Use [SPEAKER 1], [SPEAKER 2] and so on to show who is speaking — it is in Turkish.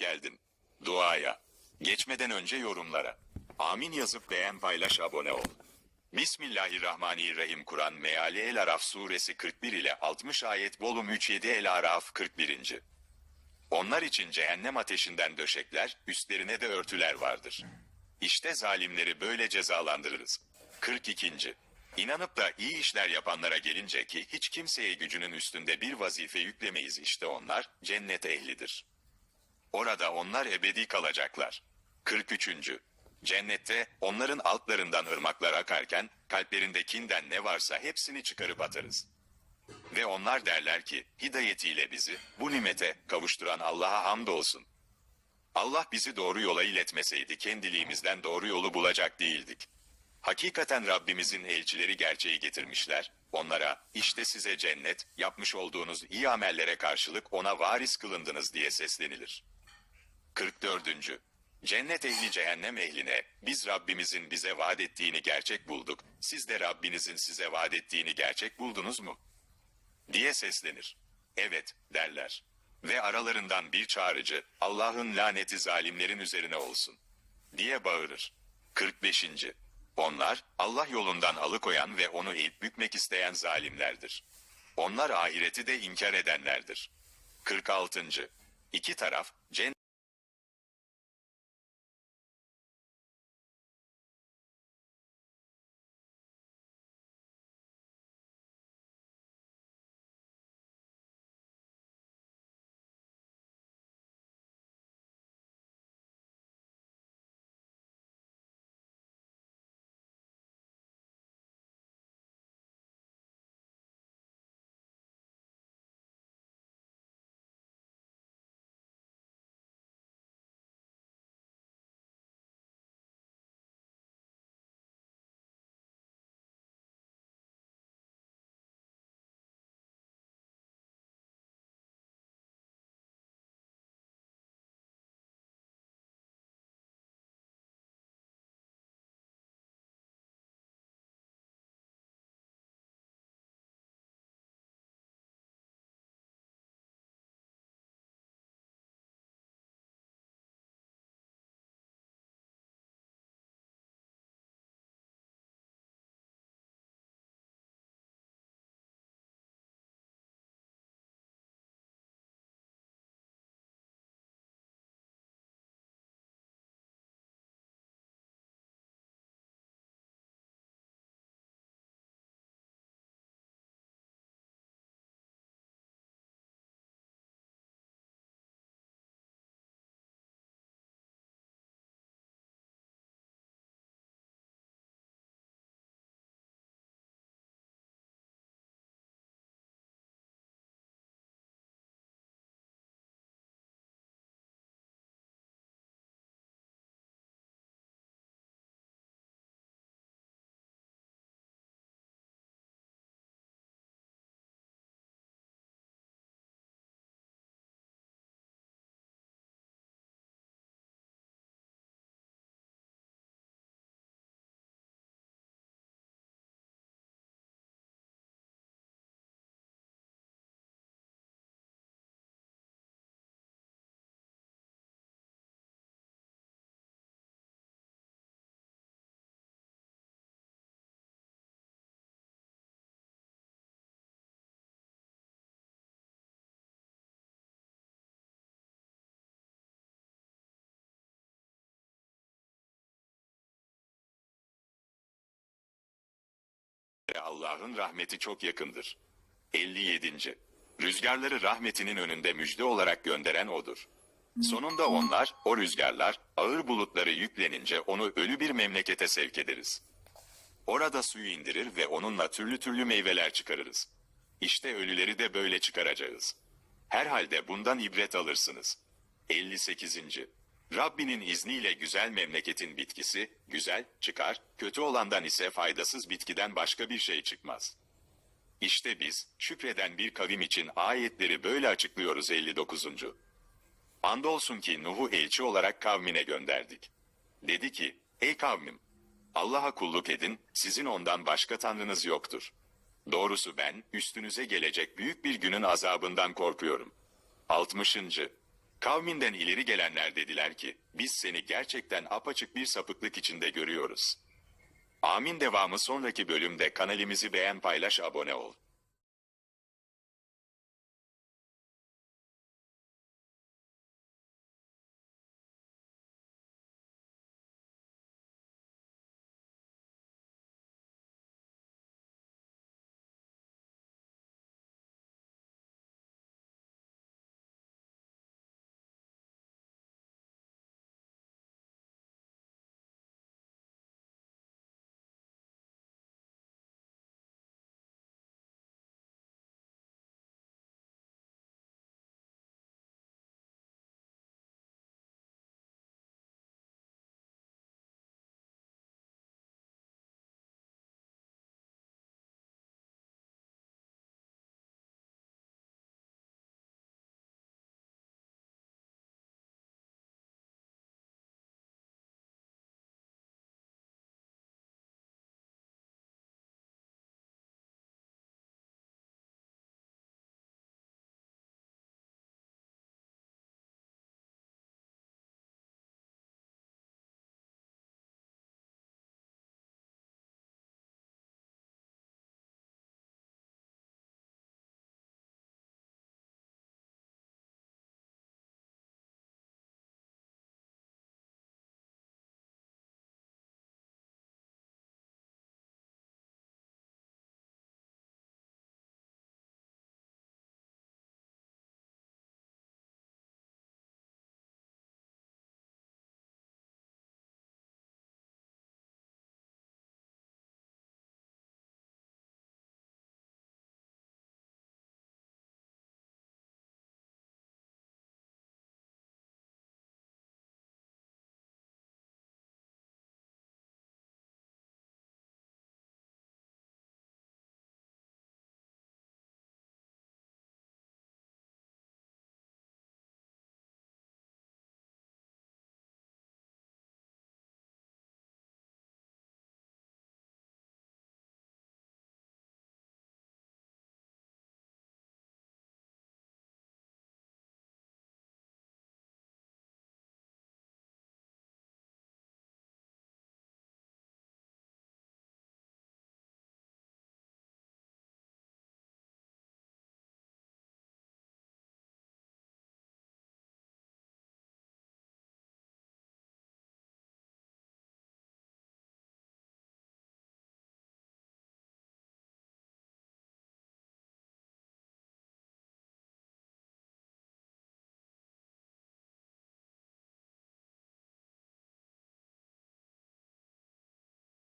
[SPEAKER 1] geldin. Duaya. Geçmeden önce yorumlara. Amin yazıp beğen paylaş abone ol. Bismillahirrahmanirrahim Kur'an Meali El Araf suresi 41 ile 60 ayet volum 3 7 El Araf 41. Onlar için cehennem ateşinden döşekler, üstlerine de örtüler vardır. İşte zalimleri böyle cezalandırırız. 42. İnanıp da iyi işler yapanlara gelince ki hiç kimseye gücünün üstünde bir vazife yüklemeyiz işte onlar cennet ehlidir. Orada onlar ebedi kalacaklar. 43. Cennette onların altlarından ırmaklar akarken kalplerinde kinden ne varsa hepsini çıkarıp atarız. Ve onlar derler ki hidayetiyle bizi bu nimete kavuşturan Allah'a hamdolsun. Allah bizi doğru yola iletmeseydi kendiliğimizden doğru yolu bulacak değildik. Hakikaten Rabbimizin elçileri gerçeği getirmişler. Onlara işte size cennet yapmış olduğunuz iyi amellere karşılık ona varis kılındınız diye seslenilir. 44. Cennet ehli cehennem ehline biz Rabbimizin bize vaat ettiğini gerçek bulduk. Siz de Rabbinizin size vaat ettiğini gerçek buldunuz mu? diye seslenir. Evet derler. Ve aralarından bir çağrıcı Allah'ın laneti zalimlerin üzerine olsun diye bağırır. 45. Onlar Allah yolundan alıkoyan ve onu eğip bükmek isteyen zalimlerdir. Onlar ahireti de inkar edenlerdir. 46. İki taraf cennet Allah'ın rahmeti çok yakındır. 57. Rüzgarları rahmetinin önünde müjde olarak gönderen odur. Sonunda onlar, o rüzgarlar, ağır bulutları yüklenince onu ölü bir memlekete sevk ederiz. Orada suyu indirir ve onunla türlü türlü meyveler çıkarırız. İşte ölüleri de böyle çıkaracağız. Herhalde bundan ibret alırsınız. 58. Rabbinin izniyle güzel memleketin bitkisi, güzel çıkar, kötü olandan ise faydasız bitkiden başka bir şey çıkmaz. İşte biz, şükreden bir kavim için ayetleri böyle açıklıyoruz 59. Andolsun ki Nuh'u elçi olarak kavmine gönderdik. Dedi ki, ey kavmim, Allah'a kulluk edin, sizin ondan başka tanrınız yoktur. Doğrusu ben, üstünüze gelecek büyük bir günün azabından korkuyorum. 60. Kavminden ileri gelenler dediler ki, biz seni gerçekten apaçık bir sapıklık içinde görüyoruz. Amin devamı sonraki bölümde kanalimizi beğen paylaş abone ol.